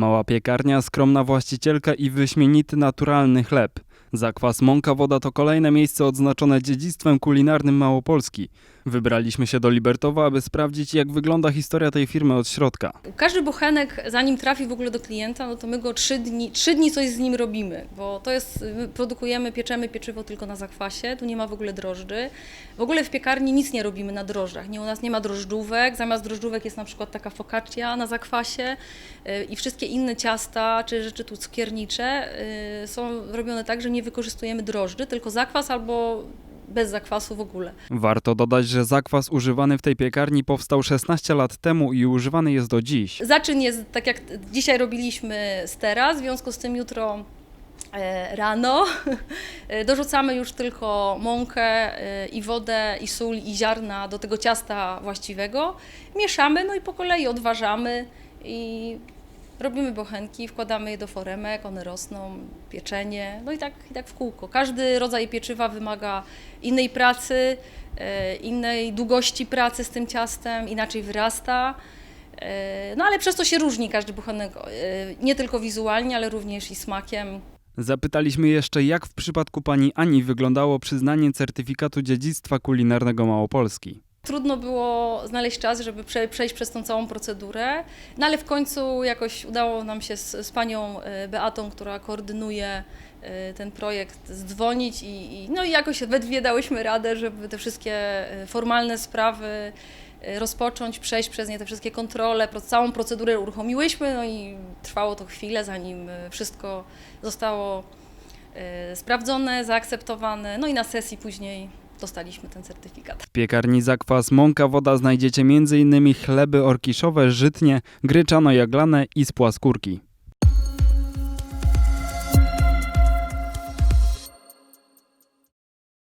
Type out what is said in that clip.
Mała piekarnia, skromna właścicielka i wyśmienity naturalny chleb. Zakwas Mąka Woda to kolejne miejsce odznaczone dziedzictwem kulinarnym Małopolski. Wybraliśmy się do Libertowa, aby sprawdzić, jak wygląda historia tej firmy od środka. Każdy bochenek, zanim trafi w ogóle do klienta, no to my go trzy dni, trzy dni coś z nim robimy, bo to jest, my produkujemy, pieczemy pieczywo tylko na zakwasie, tu nie ma w ogóle drożdży. W ogóle w piekarni nic nie robimy na drożdżach, nie, u nas nie ma drożdżówek, zamiast drożdżówek jest na przykład taka focaccia na zakwasie y, i wszystkie inne ciasta czy rzeczy tu cukiernicze y, są robione tak, że nie wykorzystujemy drożdży, tylko zakwas albo bez zakwasu w ogóle. Warto dodać, że zakwas używany w tej piekarni powstał 16 lat temu i używany jest do dziś. Zaczyn jest tak jak dzisiaj robiliśmy z teraz, w związku z tym jutro e, rano dorzucamy już tylko mąkę e, i wodę i sól i ziarna do tego ciasta właściwego. Mieszamy, no i po kolei odważamy i robimy bochenki, wkładamy je do foremek, one rosną, pieczenie, no i tak, i tak w kółko. Każdy rodzaj pieczywa wymaga innej pracy, e, innej długości pracy z tym ciastem, inaczej wyrasta. E, No ale przez to się różni każdy bochenek, e, nie tylko wizualnie, ale również i smakiem. Zapytaliśmy jeszcze, jak w przypadku pani Ani wyglądało przyznanie certyfikatu dziedzictwa kulinarnego Małopolski. Trudno było znaleźć czas, żeby prze, przejść przez tą całą procedurę, no ale w końcu jakoś udało nam się z, z panią e, Beatą, która koordynuje e, ten projekt, zdzwonić i, i, no i jakoś we dwie dałyśmy radę, żeby te wszystkie e, formalne sprawy rozpocząć, przejść przez nie te wszystkie kontrole, całą procedurę uruchomiłyśmy, no i trwało to chwilę, zanim wszystko zostało sprawdzone, zaakceptowane, no i na sesji później dostaliśmy ten certyfikat. W piekarni Zakwas Mąka Woda znajdziecie m.in. chleby orkiszowe, żytnie, gryczano-jaglane i z płaskórki.